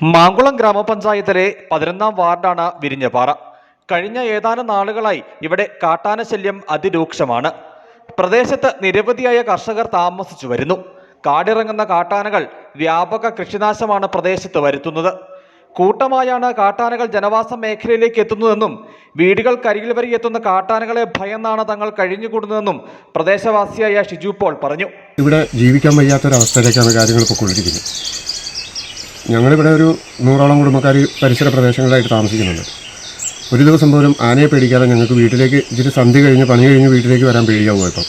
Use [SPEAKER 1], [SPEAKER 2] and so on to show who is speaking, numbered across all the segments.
[SPEAKER 1] മാങ്കുളം ഗ്രാമപഞ്ചായത്തിലെ പതിനൊന്നാം വാർഡാണ് വിരിഞ്ഞപാറ. കഴിഞ്ഞ ഏതാനും നാളുകളായി ഇവിടെ കാട്ടാന ശല്യം അതിരൂക്ഷമാണ്. പ്രദേശത്ത് നിരവധിയായ കർഷകർ താമസിച്ചു വരുന്നു. കാടിറങ്ങുന്ന കാട്ടാനകൾ വ്യാപക കൃഷിനാശമാണ് പ്രദേശത്ത് വരുത്തുന്നത്. കൂട്ടമായാണ് കാട്ടാനകൾ ജനവാസ മേഖലയിലേക്ക് എത്തുന്നതെന്നും വീടുകൾക്കരികിൽ വരെ എത്തുന്ന കാട്ടാനകളെ ഭയന്നാണ് തങ്ങൾ കഴിഞ്ഞുകൂടുന്നതെന്നും പ്രദേശവാസിയായ ഷിജു പോൾ പറഞ്ഞു.
[SPEAKER 2] ഇവിടെ ജീവിക്കാൻ വയ്യാത്തൊരവസ്ഥയിലേക്കാണ് കാര്യങ്ങൾ പൊയ്ക്കൊണ്ടിരിക്കുന്നത് ഞങ്ങളിവിടെ ഒരു നൂറോളം കുടുംബക്കാർ പരിസര പ്രദേശങ്ങളിലായിട്ട് താമസിക്കുന്നുണ്ട്. ഒരു ദിവസം പോലും ആനയെ പേടിക്കാതെ ഞങ്ങൾക്ക് വീട്ടിലേക്ക് ഇച്ചിരി സന്ധ്യ കഴിഞ്ഞ് പണി കഴിഞ്ഞ് വീട്ടിലേക്ക് വരാൻ പേടിയാകും ഇപ്പം.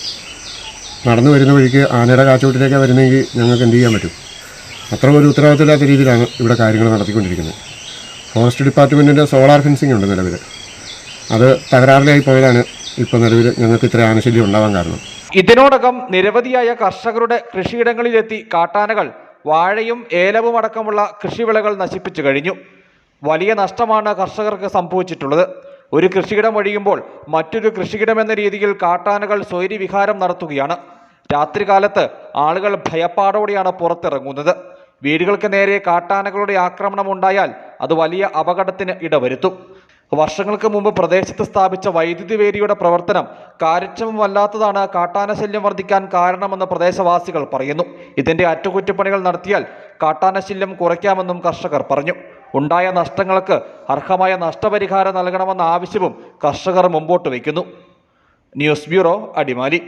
[SPEAKER 2] നടന്നു വരുന്ന വഴിക്ക് ആനയുടെ കാച്ചവട്ടിലേക്കാണ് വരുന്നതെങ്കിൽ ഞങ്ങൾക്ക് എന്ത് ചെയ്യാൻ പറ്റും? അത്ര ഒരു ഉത്തരവാദിത്തമില്ലാത്ത രീതിയിലാണ് ഇവിടെ കാര്യങ്ങൾ നടത്തിക്കൊണ്ടിരിക്കുന്നത്. ഫോറസ്റ്റ് ഡിപ്പാർട്ട്മെന്റിന്റെ സോളാർ ഫെൻസിങ് ഉണ്ട് നിലവിൽ അത് തകരാറിലായി പോയതാണ് ഇപ്പോൾ നിലവിൽ ഞങ്ങൾക്ക് ഇത്ര ആനശല്യം ഉണ്ടാവാൻ കാരണം.
[SPEAKER 1] ഇതിനോടകം നിരവധിയായ കർഷകരുടെ കൃഷിയിടങ്ങളിലെത്തി കാട്ടാനകൾ വാഴയും ഏലവും അടക്കമുള്ള കൃഷിവിളകൾ നശിപ്പിച്ചു കഴിഞ്ഞു. വലിയ നഷ്ടമാണ് കർഷകർക്ക് സംഭവിച്ചിട്ടുള്ളത്. ഒരു കൃഷിയിടം ഒഴിയുമ്പോൾ മറ്റൊരു കൃഷിയിടം എന്ന രീതിയിൽ കാട്ടാനകൾ സ്വൈര്യവിഹാരം നടത്തുകയാണ്. രാത്രികാലത്ത് ആളുകൾ ഭയപ്പാടോടെയാണ് പുറത്തിറങ്ങുന്നത്. വീടുകൾക്ക് നേരെ കാട്ടാനകളുടെ ആക്രമണം ഉണ്ടായാൽ അത് വലിയ അപകടത്തിന് ഇടവരുത്തും. വർഷങ്ങൾക്ക് മുമ്പ് പ്രദേശത്ത് സ്ഥാപിച്ച വൈദ്യുതി വേലിയുടെ പ്രവർത്തനം കാര്യക്ഷമമല്ലാത്തതാണ് കാട്ടാന ശല്യം വർദ്ധിക്കാൻ കാരണമെന്ന് പ്രദേശവാസികൾ പറയുന്നു. ഇതിന്റെ അറ്റകുറ്റപ്പണികൾ നടത്തിയാൽ കാട്ടാന ശല്യം കുറയ്ക്കാമെന്നും കർഷകർ പറഞ്ഞു. ഉണ്ടായ നഷ്ടങ്ങൾക്ക് അർഹമായ നഷ്ടപരിഹാരം നൽകണമെന്ന ആവശ്യവും കർഷകർ മുമ്പോട്ട് വയ്ക്കുന്നു. News bureau Adimali.